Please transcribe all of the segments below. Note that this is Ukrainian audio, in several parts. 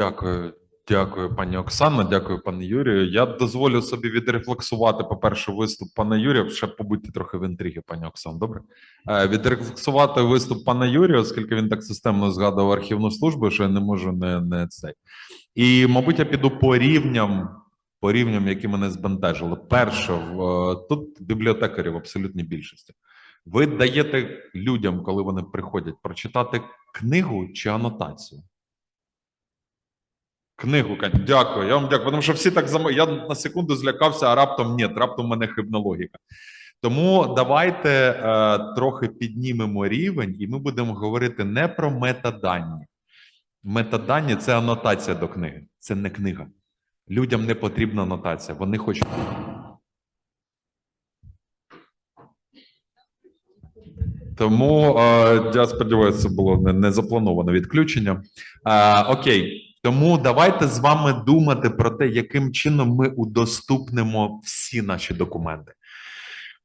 Дякую, дякую, пані Оксано. Дякую, пане Юрію. Я дозволю собі відрефлексувати, по-перше, виступ пана Юрія. Ще побудьте трохи в інтригі, пані Оксано. Добре? Е, Відрефлексувати виступ пана Юрія, оскільки він так системно згадував архівну службу, що я не можу не, не цей. І, мабуть, я піду по рівням, по рівням, які мене збентежили. Перше, в, е, тут бібліотекарів абсолютній більшості. Ви даєте людям, коли вони приходять, прочитати книгу чи анотацію? Книгу, дякую. Я вам дякую. Тому що всі так зам... Я на секунду злякався, а раптом ні, раптом в мене хибна логіка. Тому давайте е, трохи піднімемо рівень, і ми будемо говорити не про метадані. Метадані це анотація до книги, це не книга. Людям не потрібна анотація. Вони хочуть. Тому е, я сподіваюся, це було не, не заплановане відключення. Е, окей, тому давайте з вами думати про те, яким чином ми удоступнимо всі наші документи.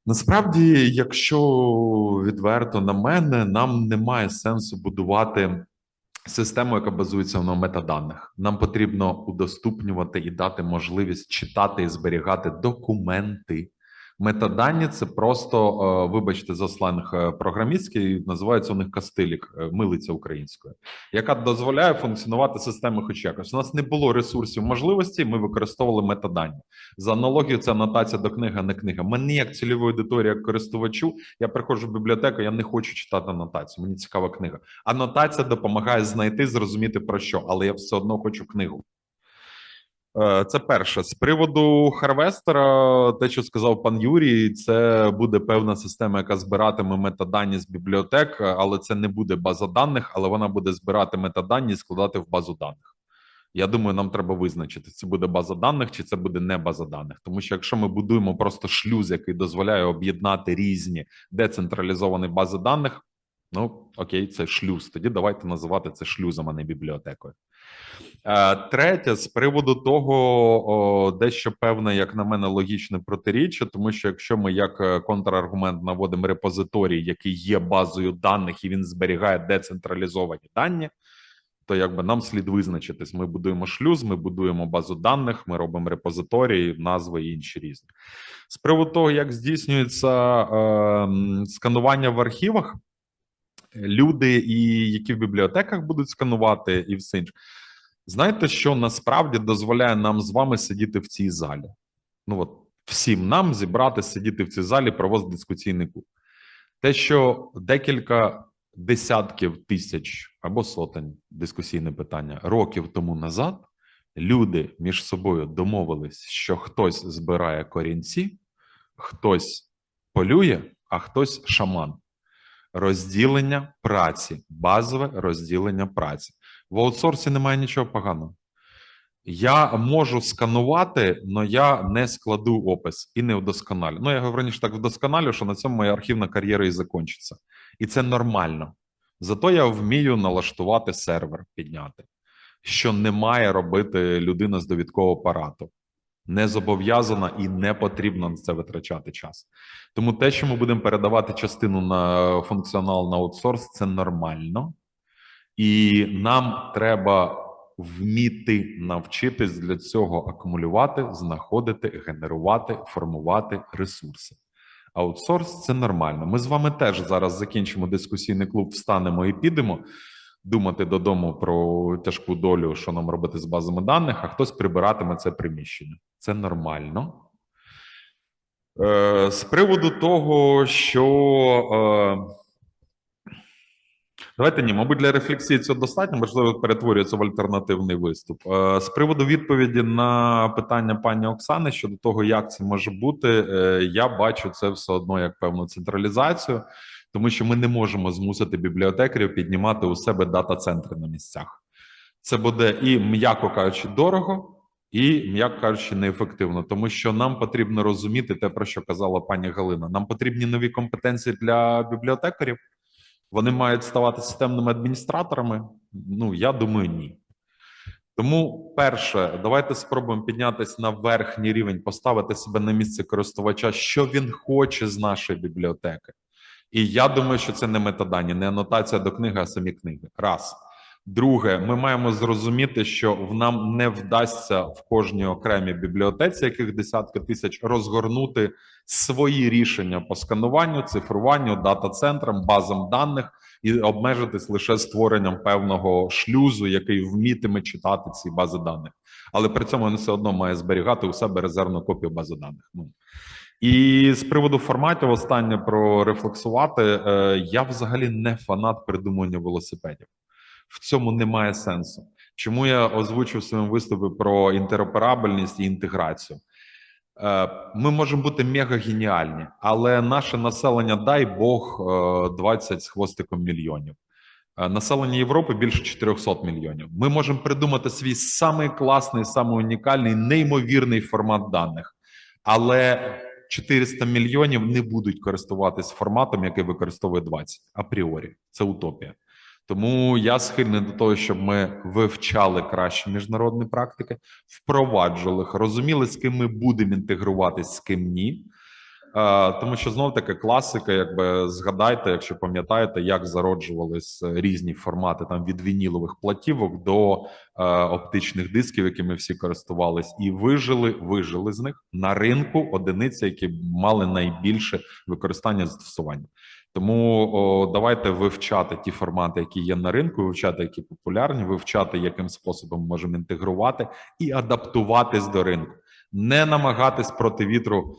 Насправді, якщо відверто на мене, нам немає сенсу будувати систему, яка базується на метаданих. Нам потрібно удоступнювати і дати можливість читати і зберігати документи. Метадані це просто, е, вибачте, за сленг е, програмістський, називається у них кастилік, е, милиця українською, яка дозволяє функціонувати системи хоч якось. У нас не було ресурсів можливості, ми використовували метадані. За аналогією, це анотація до книги, а не книга. Мені як цільової аудиторії, як користувачу, я приходжу в бібліотеку, я не хочу читати анотацію. Мені цікава книга. Анотація допомагає знайти, зрозуміти про що, але я все одно хочу книгу. Е, Це перше. З приводу Харвестера, те, що сказав пан Юрій, це буде певна система, яка збиратиме метадані з бібліотек, але це не буде база даних, але вона буде збирати метадані і складати в базу даних. Я думаю, нам треба визначити, це буде база даних чи це буде не база даних. Тому що якщо ми будуємо просто шлюз, який дозволяє об'єднати різні децентралізовані бази даних, ну окей, це шлюз. Тоді давайте називати це шлюзом, а не бібліотекою. Е, Третє, з приводу того, о, дещо певне, як на мене, логічне протиріччя, тому що якщо ми як е, контраргумент наводимо репозиторій, який є базою даних, і він зберігає децентралізовані дані, то якби нам слід визначитись: ми будуємо шлюз, ми будуємо базу даних, ми робимо репозиторії, назви і інші різні. З приводу того, як здійснюється е, сканування в архівах, люди, і які в бібліотеках будуть сканувати, і все інше. Знаєте, що насправді дозволяє нам з вами сидіти в цій залі? Ну от всім нам зібрати, сидіти в цій залі, проводити дискусійний клуб. Те, що декілька десятків тисяч або сотень дискусійне питання років тому назад люди між собою домовились, що хтось збирає корінці, хтось полює, а хтось шаман. Розділення праці, базове розділення праці. В аутсорсі немає нічого поганого. Я можу сканувати, але я не складу опис і не вдосконалю. Ну, я говорю раніше так вдосконалю, що на цьому моя архівна кар'єра і закінчиться. І це нормально. Зато я вмію налаштувати сервер, підняти, що не має робити людина з довідкового апарату. Не зобов'язана і не потрібно на це витрачати час. Тому те, що ми будемо передавати частину на функціонал на аутсорс, це нормально. І нам треба вміти навчитись для цього акумулювати, знаходити, генерувати, формувати ресурси. Аутсорс це нормально. Ми з вами теж зараз закінчимо дискусійний клуб, встанемо і підемо думати додому про тяжку долю, що нам робити з базами даних, а хтось прибиратиме це приміщення. Це нормально. Е, з приводу того, що. Е, Давайте ні, мабуть, для рефлексії цього достатньо, можливо, перетворюється в альтернативний виступ. Е, З приводу відповіді на питання пані Оксани щодо того, як це може бути, я бачу це все одно як певну централізацію, тому що ми не можемо змусити бібліотекарів піднімати у себе дата-центри на місцях. Це буде і, м'яко кажучи, дорого. І, м'яко кажучи, неефективно, тому що нам потрібно розуміти те, про що казала пані Галина. Нам потрібні нові компетенції для бібліотекарів. Вони мають ставати системними адміністраторами? Ну, я думаю, ні. Тому, перше, давайте спробуємо піднятися на верхній рівень, поставити себе на місце користувача, що він хоче з нашої бібліотеки. І я думаю, що це не метадані, не анотація до книги, а самі книги. Раз. Друге, ми маємо зрозуміти, що нам не вдасться в кожній окремій бібліотеці, яких десятки тисяч, розгорнути свої рішення по скануванню, цифруванню, дата-центрам, базам даних і обмежитись лише створенням певного шлюзу, який вмітиме читати ці бази даних. Але при цьому він все одно має зберігати у себе резервну копію бази даних. Ну і з приводу форматів, останнє прорефлексувати. Е, я взагалі не фанат придумування велосипедів. В цьому немає сенсу. Чому я озвучив своєму виступі про інтероперабельність і інтеграцію? Е, Ми можемо бути мега геніальні, але наше населення, дай Бог, е, 20 з хвостиком мільйонів. Е, Населення Європи більше 400 мільйонів. Ми можемо придумати свій самий класний, самий унікальний, неймовірний формат даних, але 400 мільйонів не будуть користуватись форматом, який використовує 20 апріорі. Це утопія. Тому я схильний до того, щоб ми вивчали кращі міжнародні практики, впроваджували їх, розуміли, з ким ми будемо інтегруватись, з ким ні. Е, Тому що знов таки класика, якби згадайте, якщо пам'ятаєте, як зароджувались різні формати там від вінілових платівок до е, оптичних дисків, якими всі користувались, і вижили, вижили з них на ринку одиниці, які мали найбільше використання застосування. Тому о, давайте вивчати ті формати, які є на ринку, вивчати, які популярні, вивчати, яким способом можемо інтегрувати і адаптуватись до ринку, не намагатись проти вітру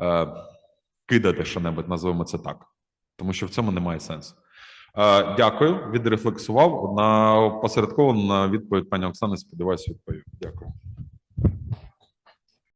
е, кидати що-небудь, називаємо це так, тому що в цьому немає сенсу. Е, дякую, відрефлексував. На посередковану на відповідь пані Оксани, сподіваюся, відповів. Дякую.